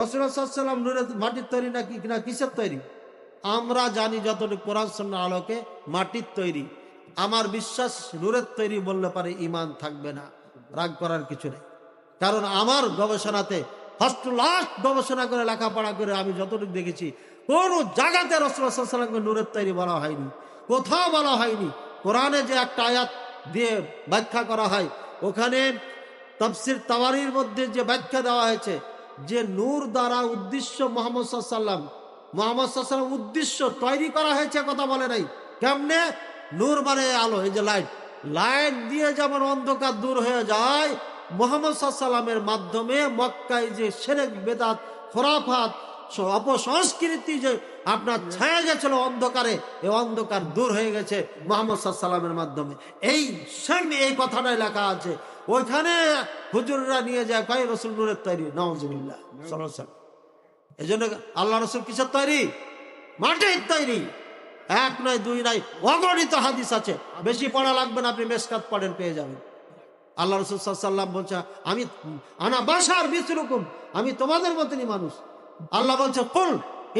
রসুল্লাহাম নুরের মাটির তৈরি নাকি না কিসের তৈরি? আমরা জানি যতটুকু কোরআন আলোকে মাটির তৈরি। আমার বিশ্বাস নূরের তৈরি বললে পারে ইমান থাকবে না, রাগ করার কিছু নেই। কারণ আমার গবেষণাতে ফার্স্ট লাস্ট গবেষণা করে লেখাপড়া করে আমি যতটুকু দেখেছি, কোন জায়গাতে রসুল্লাহামকে নূরের তৈরি বলা হয়নি, কোথাও বলা হয়নি। কোরআনে যে একটা আয়াত দিয়ে ব্যাখ্যা করা হয়, ওখানে তফসির তাওয়ারির মধ্যে যে ব্যাখ্যা দেওয়া হয়েছে যে নূর দ্বারা উদ্দেশ্য মোহাম্মদ সাল্লাম মোহাম্মদ সাল্লাম উদ্দেশ্য তৈরি করা হয়েছে কথা বলে নাই। কেমনে? নূর মানে আলো, এই যে লাইট। লাইট দিয়ে যেমন অন্ধকার দূর হয়ে যায়, মোহাম্মদ সাল্লামের মাধ্যমে মক্কায় যে সেরেক, বেদাত, খোরাফাত অপসংস্কৃতি যে আপনার ছায়া গেছিল অন্ধকারে এই অন্ধকার দূর হয়ে গেছে মোহাম্মদ সাল্লামের মাধ্যমে। এই সেম এই কথাটাই লেখা আছে। ওইখানে হুজুররা নিয়ে যায়, কয় রসুল নূরের তৈরি? নওয়াজুবিল্লাহ সাল্লাম এই জন্য আল্লাহ রসুল কিসের তৈরি? মাটির তৈরি। এক নয় দুই নয় অগণিত হাদিস আছে। বেশি পড়া লাগবে না, আপনি মেসকাত পড়েন, পেয়ে যাবেন। আল্লাহ রসুল সাল্লাম বলছে, আমি, আনা বাসার বিচরুকুম আমি তোমাদের মতনই মানুষ। আল্লাহ বলছে, কুল,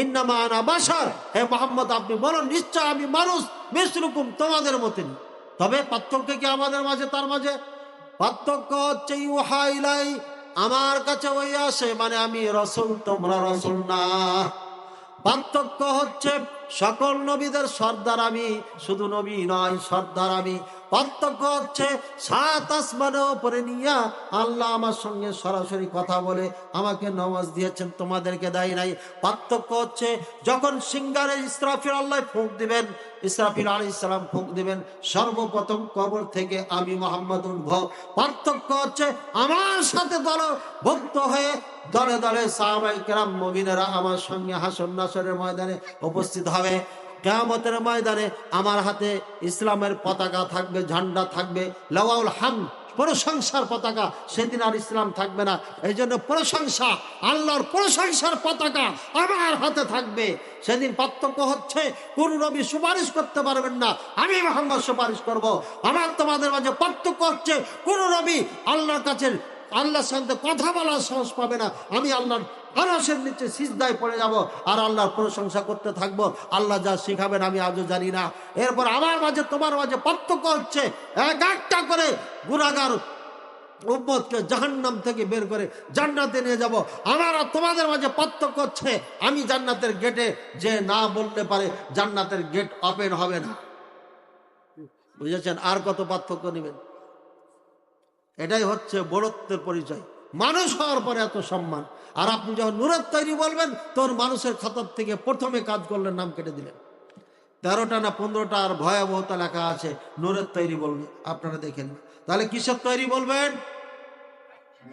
ইন্নামা আনা বাসার হে মোহাম্মদ, আপনি বলুন, নিশ্চয় আমি মানুষ বিচরুকুম তোমাদের মতনই। তবে পার্থক্য কি আমাদের মাঝে, তার মাঝে? পার্থক্য হচ্ছে ইউহা ইলাই আমার কাছে ওই আসে মানে আমি রসুল, তোমরা রসুল না। পার্থক্য হচ্ছে সকল নবীদের সর্দার আমি, শুধু নবী নয়, সর্দার আমি। পার্থক্য হচ্ছে সাত আসমানের উপরে নিয়া আল্লাহ আমার সঙ্গে সরাসরি কথা বলে আমাকে নমাজ দিয়েছেন, তোমাদেরকে দেয় নাই। পার্থক্য হচ্ছে যখন সিঙ্গারে ইসরাফির আল্লাহ ফুঁক দিবেন, ইসরাফিল আলী ইসলাম ফুঁক দিবেন, সর্বপ্রথম কবর থেকে আমি মোহাম্মদ উঠব পার্থক্য হচ্ছে আমার সাথে দল ভক্ত হয়ে দলে দলে সাহাবাই কেরাম মবিনেরা আমার সঙ্গে হাসন নাসরের ময়দানে উপস্থিত হবে। কেয়ামতের ময়দানে আমার হাতে ইসলামের পতাকা থাকবে, ঝান্ডা থাকবে, লওয়াউল হাম, প্রশংসার পতাকা। সেদিন আর ইসলাম থাকবে না। এই জন্য প্রশংসা, আল্লাহর প্রশংসার পতাকা আমার হাতে থাকবে। সেদিন পার্থক্য হচ্ছে, কোন নবী সুপারিশ করতে পারবেন না। আমি মোহাম্মদ সুপারিশ করব। আমার তোমাদের মাঝে পার্থক্য হচ্ছে, কোন নবী আল্লাহর কাছে, আল্লাহর সঙ্গে কথা বলার সাহস পাবে না। আমি আল্লাহর আরসের নিচে সিজদায় পড়ে যাব আর আল্লাহর প্রশংসা করতে থাকব। আল্লাহ যা শিখাবেন আমি আজও জানি না। এরপর আমার মাঝে, তোমার মাঝে পার্থক্য হচ্ছে এক একটা করে গুণাগার উম্মতকে জাহান্নাম থেকে বের করে জান্নাতে নিয়ে যাব। আমার আর তোমাদের মাঝে পার্থক্য হচ্ছে, আমি জান্নাতের গেটে যে না বলতে পারে, জান্নাতের গেট ওপেন হবে না। বুঝেছেন? আর কত পার্থক্য নেবেন? এটাই হচ্ছে বড়ত্বের পরিচয়। মানুষ হওয়ার পরে এত সম্মান। আর আপনি যখন নুরের তৈরি বলবেন তোর মানুষের খাতার থেকে প্রথমে কাজ করলেন, নাম কেটে দিলেন। তেরোটা না পনেরোটা আর ভয়াবহতা লেখা আছে নুরের তৈরি বলবেন আপনারা দেখেন তাহলে কিসের তৈরি বলবেন?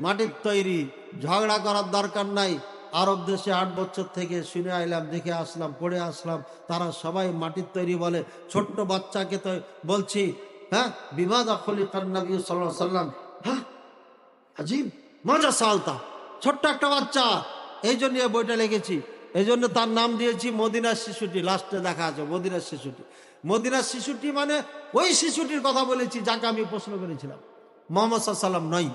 মাটির তৈরি। ঝগড়া করার দরকার নাই। আরব দেশে আট বছর থেকে শুনে আইলাম, দেখে আসলাম, পড়ে আসলাম, তারা সবাই মাটির তৈরি বলে। ছোট্ট বাচ্চাকে তো বলছি হ্যাঁ বিবাদ আখলি নবী সাল্লাহ সাল্লাম হ্যাঁ আজিম মজা সালতা। ছোট্ট একটা বাচ্চা। এই জন্য বইটা লিখেছি। এই জন্য তার নাম দিয়েছি মদিনার শিশুটি। লাস্টে দেখা আছে, মদিনার শিশুটি। মদিনার শিশুটি মানে ওই শিশুটির কথা বলেছি, যাকে আমি প্রশ্ন করেছিলাম। মোহাম্মদ সাল্লাম নয়।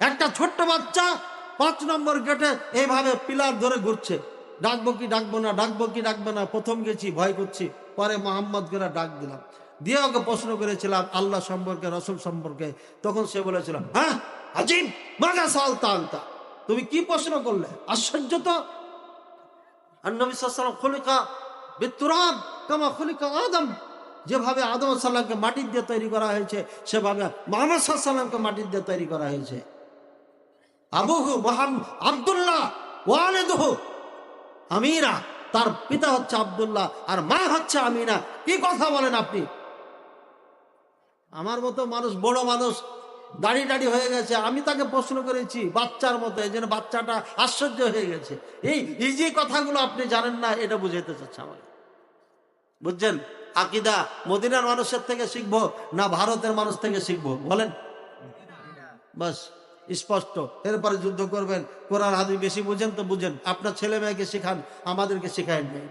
একটা ছোট্ট বাচ্চা পাঁচ নম্বর গেটে এইভাবে পিলার ধরে ঘুরছে। ডাকবো কি ডাকবো না, ডাকবো কি ডাকবো না, প্রথম গেছি, ভয় করছি। পরে মোহাম্মদ করে ডাক দিলাম। দিয়ে ওকে প্রশ্ন করেছিলাম, আল্লাহ সম্পর্কে, রসুল সম্পর্কে। তখন সে বলেছিল হ্যাঁ আজিম মাজা সালতা আনতা তুমি কি প্রশ্ন করলে? আশ্চর্য তো। আর নবী সাল্লাম কামা খলিকা আদম। যেভাবে আদম সাল্লামকে মাটির দিয়ে তৈরি করা হয়েছে, সেভাবে মোহাম্মদ সাল্লামকে মাটির দিয়ে তৈরি করা হয়েছে। আবুহু মোহাম, আবদুল্লাহ, ওয়ালেদহু, আমিরা। তার পিতা হচ্ছে আবদুল্লাহ, আর মা হচ্ছে আমিনা। কি কথা বলেন আপনি? আমার মতো মানুষ, বড় মানুষ দাড়ি দাড়ি হয়ে গেছে। আমি তাকে প্রশ্ন করেছি, বাচ্চার মতো, এই বাচ্চাটা আশ্চর্য হয়ে গেছে। এই ইজি কথাগুলো আপনি জানেন না, এটা বুঝাইতে চাচ্ছে আমাকে। বুঝছেন? আকিদা মদিনার মানুষের থেকে শিখব না ভারতের মানুষ থেকে শিখব? বলেন। বাস, স্পষ্ট। এরপরে যুদ্ধ করবেন। কোরআন হাদিস বেশি বুঝেন তো বুঝেন। আপনার ছেলে মেয়েকে শেখান, আমাদেরকে শেখায় নেই।